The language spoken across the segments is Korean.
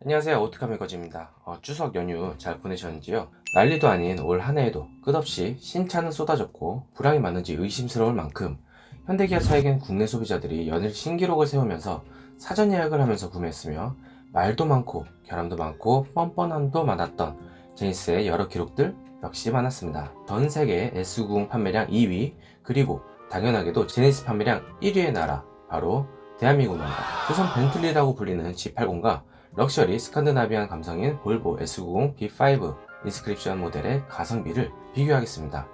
안녕하세요. 오트카메거지입니다. 어, 추석 연휴 잘 보내셨는지요? 난리도 아닌 올 한 해에도 끝없이 신차는 쏟아졌고 불황이 맞는지 의심스러울 만큼 현대기아 차에겐 국내 소비자들이 연일 신기록을 세우면서 사전 예약을 하면서 구매했으며 말도 많고 결함도 많고 뻔뻔함도 많았던 제니스의 여러 기록들 역시 많았습니다. 전 세계 S90 판매량 2위 그리고 당연하게도 제니스 판매량 1위의 나라 바로 대한민국입니다. 조선 벤틀리라고 불리는 G80과 럭셔리 스칸드나비안 감성인 볼보 S90 B5 인스크립션 모델의 가성비를 비교하겠습니다.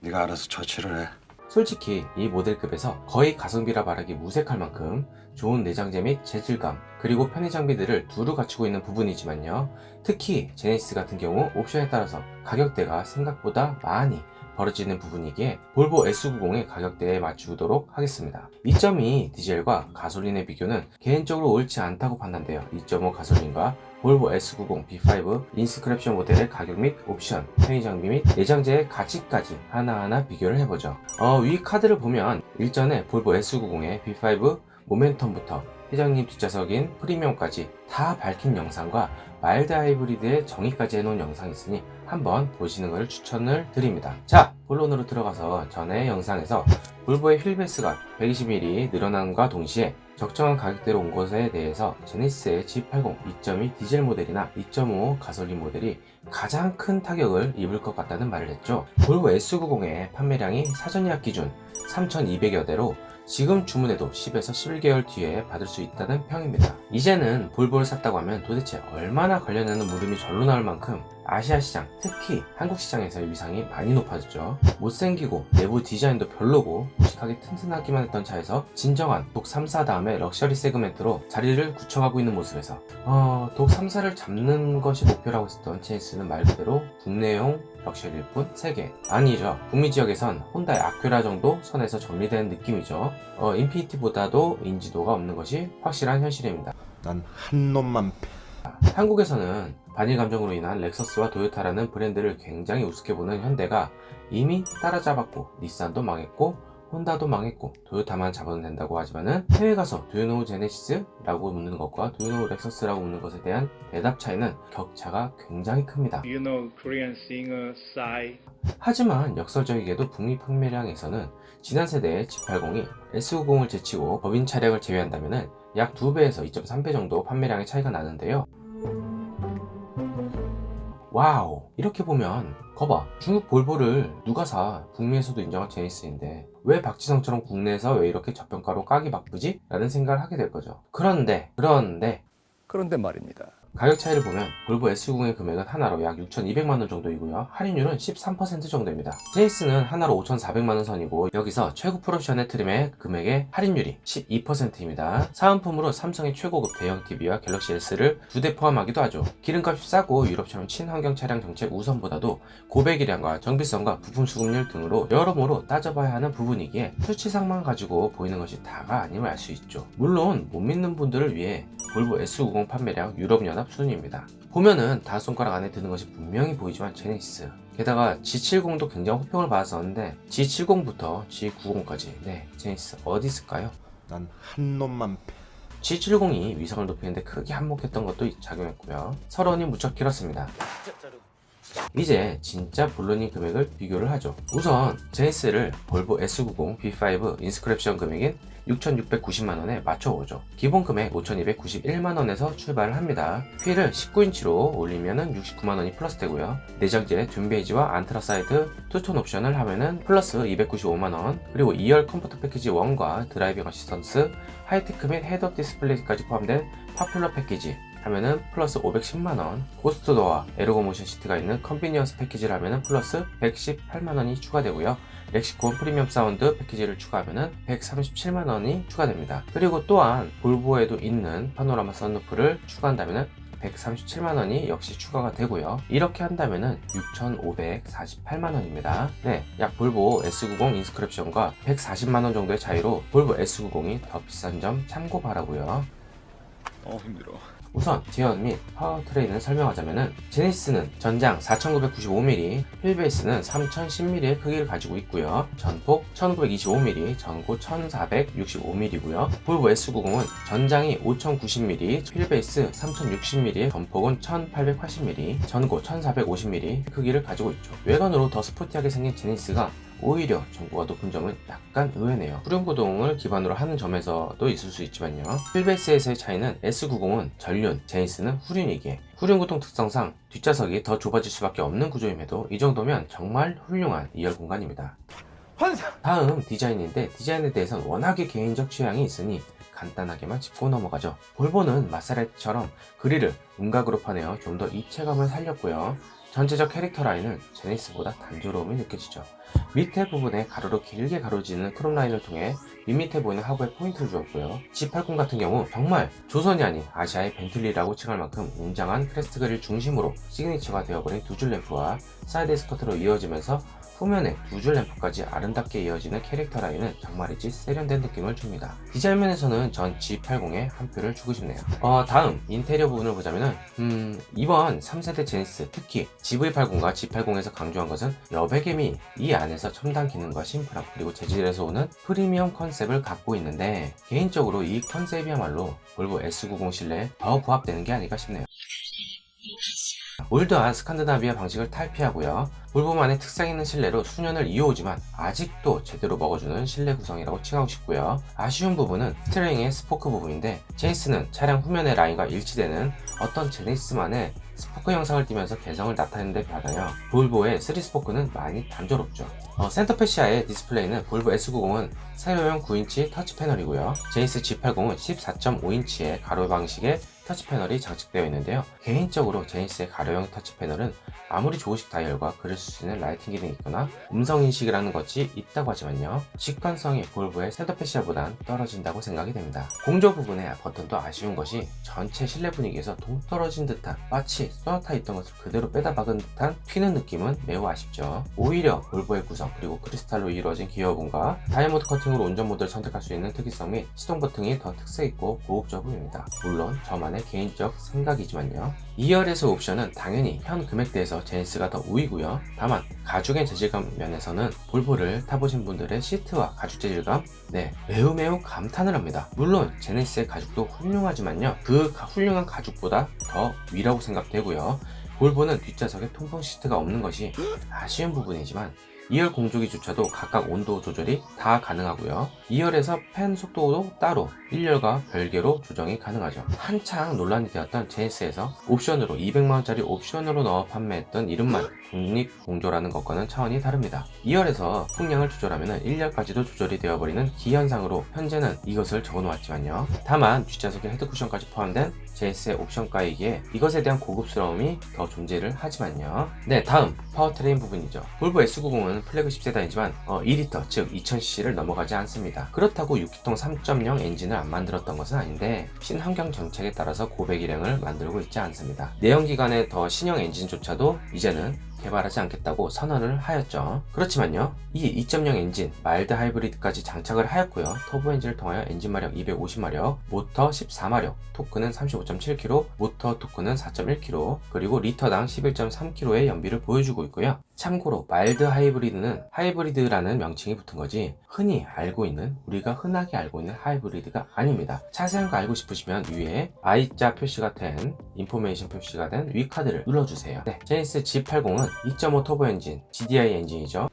네가 알아서 처치를 해. 솔직히 이 모델급에서 거의 가성비라 말하기 무색할 만큼 좋은 내장재 및 재질감 그리고 편의 장비들을 두루 갖추고 있는 부분이지만요. 특히 제네시스 같은 경우 옵션에 따라서 가격대가 생각보다 많이 벌어지는 부분이기에 볼보 S90의 가격대에 맞추도록 하겠습니다. 2.2 디젤과 가솔린의 비교는 개인적으로 옳지 않다고 판단돼요. 2.5 가솔린과 볼보 S90 B5 인스크랩션 모델의 가격 및 옵션, 편의 장비 및 내장재의 가치까지 하나하나 비교를 해보죠. 어, 위 카드를 보면 일전에 볼보 S90의 B5 모멘텀부터 회장님 뒷좌석인 프리미엄까지 다 밝힌 영상과 마일드 하이브리드의 정의까지 해놓은 영상이 있으니 한번 보시는 것을 추천을 드립니다. 자, 본론으로 들어가서 전에 영상에서 볼보의 휠베이스가 120mm 늘어남과 동시에 적정한 가격대로 온 것에 대해서 제네시스의 G80 2.2 디젤 모델이나 2.5 가솔린 모델이 가장 큰 타격을 입을 것 같다는 말을 했죠. 볼보 S90의 판매량이 사전 예약 기준 3,200여 대로 지금 주문해도 10에서 11개월 뒤에 받을 수 있다는 평입니다. 이제는 볼보를 샀다고 하면 도대체 얼마나 관련하는 물음이 절로 나올 만큼 아시아 시장, 특히 한국 시장에서의 위상이 많이 높아졌죠. 못생기고 내부 디자인도 별로고 무식하게 튼튼하기만 했던 차에서 진정한 독 3사 다음에 럭셔리 세그멘트로 자리를 굳혀가고 있는 모습에서 어, 독 3사를 잡는 것이 목표라고 했었던 체이스는 말 그대로 국내용 럭셔리일 뿐 3개 아니죠 북미 지역에선 혼다의 아큐라 정도 선에서 정리되는 느낌이죠 어, 인피니티보다도 인지도가 없는 것이 확실한 현실입니다 난 한 놈만 패. 한국에서는 반일 감정으로 인한 렉서스와 도요타라는 브랜드를 굉장히 우습게 보는 현대가 이미 따라잡았고 닛산도 망했고 혼다도 망했고 도요타만 잡아도 된다고 하지만은 해외 가서 두유노우 제네시스라고 묻는 것과 두유노우 렉서스라고 묻는 것에 대한 대답 차이는 격차가 굉장히 큽니다. You know? 하지만 역설적이게도 북미 판매량에서는 지난 세대의 G80이 S90을 제치고 법인 차량을 제외한다면 약 2배에서 2.3배 정도 판매량의 차이가 나는데요. 와우 이렇게 보면 거봐 중국 볼보를 누가 사 북미에서도 인정한 제니스인데 왜 박지성처럼 국내에서 왜 이렇게 저평가로 까기 바쁘지? 라는 생각을 하게 될 거죠 그런데 그런데 그런데 말입니다. 가격 차이를 보면 볼보 S90의 금액은 하나로 약 6,200만원 정도이고요. 할인율은 13% 정도입니다. 제이스는 하나로 5,400만원 선이고 여기서 최고 프로옵션의 트림의 금액의 할인율이 12%입니다. 사은품으로 삼성의 최고급 대형 TV와 갤럭시 S를 두 대 포함하기도 하죠. 기름값이 싸고 유럽처럼 친환경 차량 정책 우선보다도 고배기량과 정비성과 부품 수급률 등으로 여러모로 따져봐야 하는 부분이기에 수치상만 가지고 보이는 것이 다가 아님을 알 수 있죠. 물론 못 믿는 분들을 위해 볼보 S90 판매량 유럽연합 순위입니다. 보면은 다섯 손가락 안에 드는 것이 분명히 보이지만 제네시스 게다가 G70도 굉장히 호평을 받았었는데 G70부터 G90까지 네 제네시스 어디 있을까요? 난 한 놈만 패. G70이 위상을 높이는데 크게 한몫했던 것도 작용했고요. 서론이 무척 길었습니다. 이제 진짜 본론인 금액을 비교를 하죠. 우선 제네시스를 볼보 S90 B5 인스크랩션 금액인 6,690만원에 맞춰보죠. 기본 금액 5,291만원에서 출발을 합니다. 휠을 19인치로 올리면은 69만원이 플러스 되고요. 내장재 둠베이지와 안트라사이드 투톤 옵션을 하면은 플러스 295만원 그리고 2열 컴포트 패키지 1과 드라이빙 어시스턴스 하이테크 및 헤드업 디스플레이까지 포함된 파퓰러 패키지 하면은 플러스 510만원 고스트도어 에르고 모션 시트가 있는 컨비니언스 패키지를 하면은 플러스 118만원이 추가되고요 렉시콘 프리미엄 사운드 패키지를 추가하면은 137만원이 추가됩니다 그리고 또한 볼보에도 있는 파노라마 썬루프를 추가한다면은 137만원이 역시 추가가 되고요. 이렇게 한다면은 6,548만원입니다. 네, 약 볼보 S90 인스크립션과 140만원 정도의 차이로 볼보 S90이 더 비싼 점 참고 바라고요. 어 힘들어. 우선 제어 및 파워 트레인을 설명하자면은 제네시스는 전장 4995mm, 휠베이스는 3010mm의 크기를 가지고 있고요. 전폭 1925mm, 전고 1465mm고요. 볼보 S90은 전장이 5090mm, 휠베이스 3060mm, 전폭은 1880mm, 전고 1450mm 크기를 가지고 있죠. 외관으로 더 스포티하게 생긴 제네시스가 오히려 전고가 높은 점은 약간 의외네요. 후륜구동을 기반으로 하는 점에서도 있을 수 있지만요. 휠베이스에서의 차이는 S90은 전륜, 제니스는 후륜이기에 후륜구동 특성상 뒷좌석이 더 좁아질 수밖에 없는 구조임에도 이 정도면 정말 훌륭한 2열 공간입니다. 다음 디자인인데 디자인에 대해서는 워낙에 개인적 취향이 있으니 간단하게만 짚고 넘어가죠. 볼보는 마사레티처럼 그릴을 음각으로 파내어 좀 더 입체감을 살렸고요. 전체적 캐릭터 라인은 제니스보다 단조로움이 느껴지죠. 밑에 부분에 가로로 길게 가로지는 크롬 라인을 통해 윗밑에 보이는 하부에 포인트를 주었고요. G80 같은 경우 정말 조선이 아닌 아시아의 벤틀리라고 칭할 만큼 웅장한 크레스트 그릴 중심으로 시그니처가 되어버린 두 줄 램프와 사이드 스커트로 이어지면서 후면에 두 줄 램프까지 아름답게 이어지는 캐릭터 라인은 정말이지 세련된 느낌을 줍니다. 디자인 면에서는 전 G80에 한 표를 주고 싶네요. 어, 다음 인테리어 부분을 보자면은 음, 이번 3세대 제니스 특히 GV80과 G80에서 강조한 것은 여백의미 이 안에서 첨단 기능과 심플함 그리고 재질에서 오는 프리미엄 컨셉을 갖고 있는데 개인적으로 이 컨셉이야말로 볼보 S90 실내에 더 부합되는 게 아닐까 싶네요. 올드한 스칸드나비아 방식을 탈피하고요. 볼보만의 특색 있는 실내로 수년을 이어오지만 아직도 제대로 먹어주는 실내 구성이라고 칭하고 싶고요. 아쉬운 부분은 스트레잉의 스포크 부분인데 제이스는 차량 후면의 라인과 일치되는 어떤 제네시스만의 스포크 형상을 띠면서 개성을 나타내는 데 반하여 볼보의 3 스포크는 많이 단조롭죠. 어, 센터 패시아의 디스플레이는 볼보 S90은 세로형 9인치 터치 패널이고요. 제이스 G80은 14.5인치의 가로 방식의 터치 패널이 장착되어 있는데요. 개인적으로 제니스의 가로형 터치 패널은 아무리 조우식 다이얼과 글을 쓸 수 있는 라이팅 기능이 있거나 음성 인식이라는 것이 있다고 하지만요. 직관성이 볼보의 센터 패시아보단 떨어진다고 생각이 됩니다. 공조 부분의 버튼도 아쉬운 것이 전체 실내 분위기에서 동떨어진 듯한 마치 소나타에 있던 것을 그대로 빼다 박은 듯한 튀는 느낌은 매우 아쉽죠. 오히려 볼보의 구성 그리고 크리스탈로 이루어진 기어봉과 다이아몬드 커팅으로 운전 모드를 선택할 수 있는 특이성 및 시동 버튼이 더 특색 있고 고급져 보입니다. 물론 저만의 개인적 생각이지만요. 2열에서 옵션은 당연히 현 금액대에서 제니스가 더 우위고요. 다만 가죽의 재질감 면에서는 볼보를 타보신 분들의 시트와 가죽 재질감 네 매우 매우 감탄을 합니다. 물론 제네시스의 가죽도 훌륭하지만요. 그 가- 훌륭한 가죽보다 더 위라고 생각되고요. 볼보는 뒷좌석에 통풍 시트가 없는 것이 아쉬운 부분이지만 2열 공조기조차도 각각 온도 조절이 다 가능하고요. 2열에서 팬 속도도 따로 1열과 별개로 조정이 가능하죠. 한창 논란이 되었던 제네시스에서 옵션으로 200만원짜리 옵션으로 넣어 판매했던 이름만 독립 공조라는 것과는 차원이 다릅니다. 2열에서 풍량을 조절하면 1열까지도 조절이 되어버리는 기현상으로 현재는 이것을 적어놓았지만요. 다만 뒷좌석에 헤드쿠션까지 포함된 JS의 옵션가이기에 이것에 대한 고급스러움이 더 존재를 하지만요. 네, 다음 파워트레인 부분이죠. 볼보 S90은 플래그십 세단이지만 어, 2리터 즉 2000cc를 넘어가지 않습니다. 그렇다고 6기통 3.0 엔진을 안 만들었던 것은 아닌데 신환경 정책에 따라서 고백 일행을 만들고 있지 않습니다. 내연기관의 더 신형 엔진조차도 이제는 개발하지 않겠다고 선언을 하였죠. 그렇지만요, 이 2.0 엔진, 마일드 하이브리드까지 장착을 하였고요. 터보 엔진을 통하여 엔진 마력 250마력, 모터 14마력, 토크는 35.7kg, 모터 토크는 4.1kg, 그리고 리터당 11.3kg의 연비를 보여주고 있고요. 참고로 마일드 하이브리드는 하이브리드라는 명칭이 붙은 거지 흔히 알고 있는 우리가 흔하게 알고 있는 하이브리드가 아닙니다. 자세한 거 알고 싶으시면 위에 I자 표시가 된 인포메이션 표시가 된 위카드를 눌러주세요. 네, 제니스 G80은 2.5 터보 엔진 GDI 엔진이죠.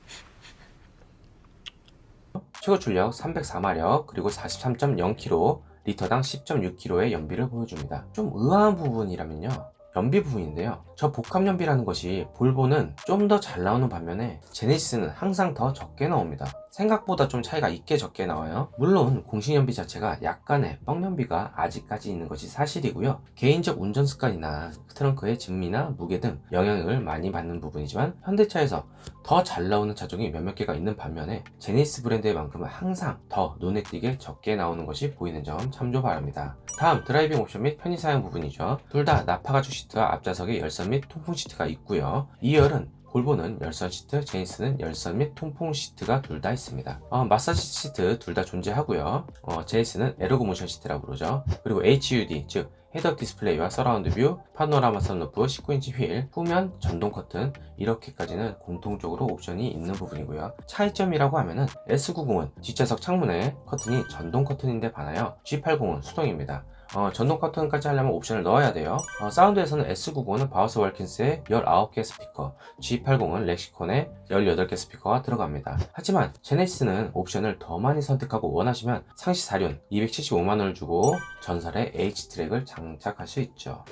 최고 출력 304마력 그리고 43.0kg 리터당 10.6kg의 연비를 보여줍니다. 좀 의아한 부분이라면요. 연비 부분인데요. 저 복합 연비라는 것이 볼보는 좀 더 잘 나오는 반면에 제네시스는 항상 더 적게 나옵니다. 생각보다 좀 차이가 있게 적게 나와요. 물론 공식 연비 자체가 약간의 뻥 연비가 아직까지 있는 것이 사실이고요. 개인적 운전 습관이나 트렁크의 진미나 무게 등 영향을 많이 받는 부분이지만 현대차에서 더 잘 나오는 차종이 몇몇 개가 있는 반면에 제니스 브랜드의 만큼은 항상 더 눈에 띄게 적게 나오는 것이 보이는 점 참조 바랍니다. 다음 드라이빙 옵션 및 편의 사용 부분이죠. 둘 다 나파가죽 시트와 앞좌석에 열선 및 통풍 시트가 있고요. 2열은 볼보는 열선 시트, 제니스는 열선 및 통풍 시트가 둘 다 있습니다. 어, 마사지 시트 둘 다 존재하고요. 어, 제니스는 에러고 모션 시트라고 부르죠. 그리고 HUD 즉 헤드업 디스플레이와 서라운드 뷰, 파노라마 선루프, 19인치 휠, 후면 전동 커튼 이렇게까지는 공통적으로 옵션이 있는 부분이고요. 차이점이라고 하면은 S90은 뒷좌석 창문에 커튼이 전동 커튼인데 반하여 G80은 수동입니다. 어, 전동 커튼까지 하려면 옵션을 넣어야 돼요. 어, 사운드에서는 S90은 바우스 월킨스의 19개 스피커, G80은 렉시콘의 18개 스피커가 들어갑니다. 하지만 제네시스는 옵션을 더 많이 선택하고 원하시면 상시 사륜 275만원을 주고 전설의 H-트랙을 장착할 수 있죠.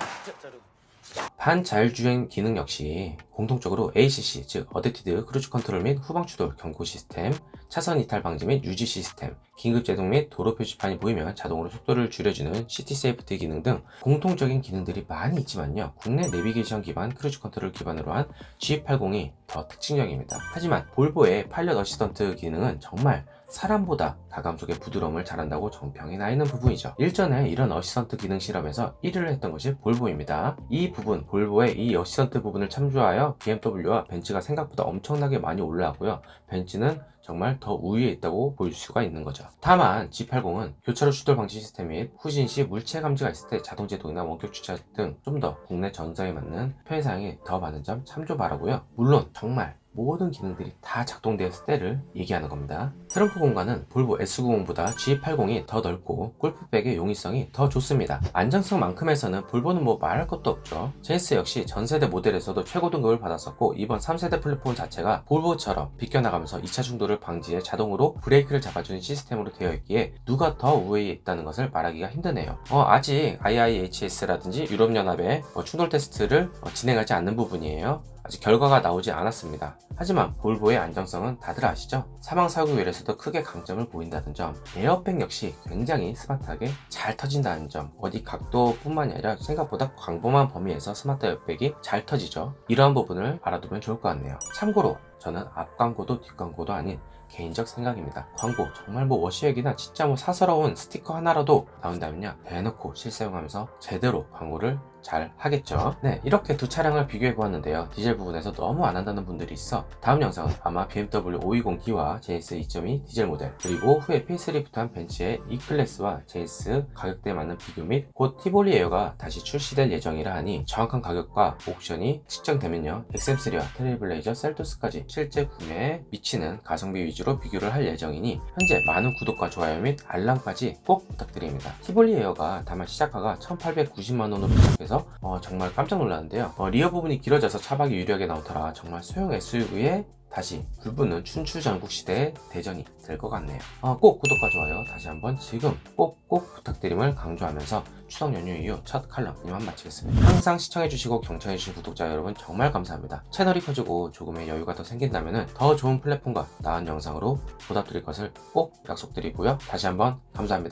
반자율주행 기능 역시 공통적으로 ACC 즉 어댑티드 크루즈 컨트롤 및 후방 추돌 경고 시스템, 차선 이탈 방지 및 유지 시스템, 긴급 제동 및 도로 표지판이 보이면 자동으로 속도를 줄여주는 시티 세이프티 기능 등 공통적인 기능들이 많이 있지만요. 국내 내비게이션 기반 크루즈 컨트롤 기반으로 한 G80이 더 특징적입니다. 하지만 볼보의 파일럿 어시스턴트 기능은 정말 사람보다 가감속의 부드러움을 잘한다고 정평이 나 있는 부분이죠. 일전에 이런 어시스턴트 기능 실험에서 1위를 했던 것이 볼보입니다. 이 부분, 볼보의 이 어시스턴트 부분을 참조하여 BMW와 벤츠가 생각보다 엄청나게 많이 올라왔고요. 벤츠는 정말 더 우위에 있다고 볼 수가 있는 거죠. 다만 G80은 교차로 추돌 방지 시스템 및 후진 시 물체 감지가 있을 때 자동 제동이나 원격 주차 등 좀 더 국내 전사에 맞는 편의사항이 더 많은 점 참조 바라고요. 물론 정말 모든 기능들이 다 작동되었을 때를 얘기하는 겁니다. 트렁크 공간은 볼보 S90보다 G80이 더 넓고 골프백의 용이성이 더 좋습니다. 안정성만큼에서는 볼보는 뭐 말할 것도 없죠. 제네시스 역시 전세대 모델에서도 최고 등급을 받았었고 이번 3세대 플랫폼 자체가 볼보처럼 비껴나가면서 2차 충돌을 방지해 자동으로 브레이크를 잡아주는 시스템으로 되어 있기에 누가 더 우위에 있다는 것을 말하기가 힘드네요. 어, 아직 IIHS라든지 유럽연합의 어, 충돌 테스트를 어, 진행하지 않는 부분이에요. 아직 결과가 나오지 않았습니다. 하지만 볼보의 안정성은 다들 아시죠? 사망 사고율에서 도 크게 강점을 보인다는 점, 에어백 역시 굉장히 스마트하게 잘 터진다는 점, 어디 각도뿐만이 아니라 생각보다 광범한 범위에서 스마트 에어백이 잘 터지죠. 이러한 부분을 알아두면 좋을 것 같네요. 참고로 저는 앞 광고도 뒷 광고도 아닌 개인적 생각입니다. 광고 정말 뭐 워시액이나 진짜 뭐 사서러운 스티커 하나라도 나온다면요 대놓고 실사용하면서 제대로 광고를 잘 하겠죠. 네, 이렇게 두 차량을 비교해 보았는데요. 디젤 부분에서 너무 안 한다는 분들이 있어 다음 영상은 아마 BMW 520D와 JS 2.2 디젤 모델 그리고 후에 페이스리프트한 벤츠의 E클래스와 JS 가격대에 맞는 비교 및 곧 티볼리 에어가 다시 출시될 예정이라 하니 정확한 가격과 옵션이 측정되면요 XM3와 트레이블레이저 셀토스까지 실제 구매에 미치는 가성비 위주로 비교를 할 예정이니 현재 많은 구독과 좋아요 및 알람까지 꼭 부탁드립니다. 티볼리 에어가 다만 시작가가 1890만원으로 시작해서 어, 정말 깜짝 놀랐는데요. 어, 리어 부분이 길어져서 차박이 유리하게 나오더라 정말 소형 SUV에 다시 불붙는 춘추전국 시대의 대전이 될 것 같네요. 어, 꼭 구독과 좋아요 다시 한번 지금 꼭꼭 부탁드림을 강조하면서 추석 연휴 이후 첫 칼럼 이만 마치겠습니다. 항상 시청해주시고 경청해주신 구독자 여러분 정말 감사합니다. 채널이 커지고 조금의 여유가 더 생긴다면 더 좋은 플랫폼과 나은 영상으로 보답드릴 것을 꼭 약속드리고요. 다시 한번 감사합니다.